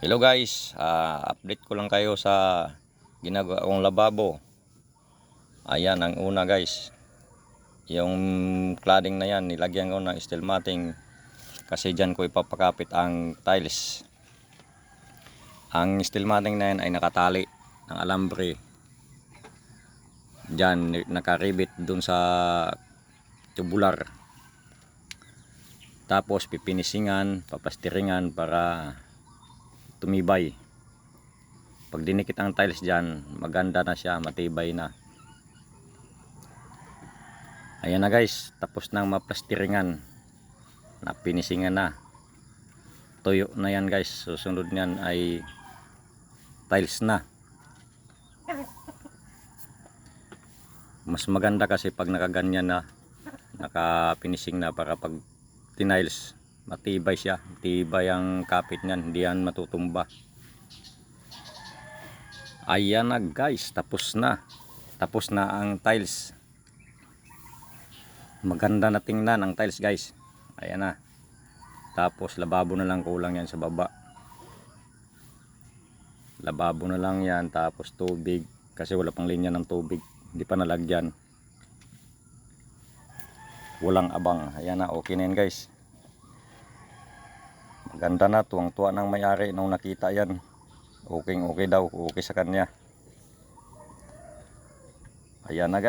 Hello guys, Ah, update ko lang kayo sa ginagawa kong lababo. Ayan ang una guys. Yung cladding na yan, nilagyan ko ng steel matting kasi dyan ko ipapakapit ang tiles. Ang steel matting na yan ay nakatali ng alambre. Dyan, nakaribit dun sa tubular. Tapos pipinisingan, papastiringan para tumibay. Pag dinikit ang tiles dyan, maganda na siya, matibay na. Ayan na guys, tapos nang maplastiringan. Napinisingan na. Tuyo na yan guys. Susunod niyan ay tiles na. Mas maganda kasi pag nakaganyan na, nakapinising na para pag tiniles, matibay siya. Matibay ang kapit niyan, hindi yan matutumba. Ayan na guys, tapos na. Tapos na ang tiles. Maganda na tingnan ang tiles guys. Ayan na. Tapos lababo na lang kulang yan sa baba. Lababo na lang yan tapos tubig kasi wala pang linya ng tubig. Hindi pa nalagyan. Walang abang. Ayan na, okay na yan guys. Maganda na, tuwang-tuwa ng may-ari nung nakita yan. Okay, okay daw, okay sa kanya. Ayan na guys.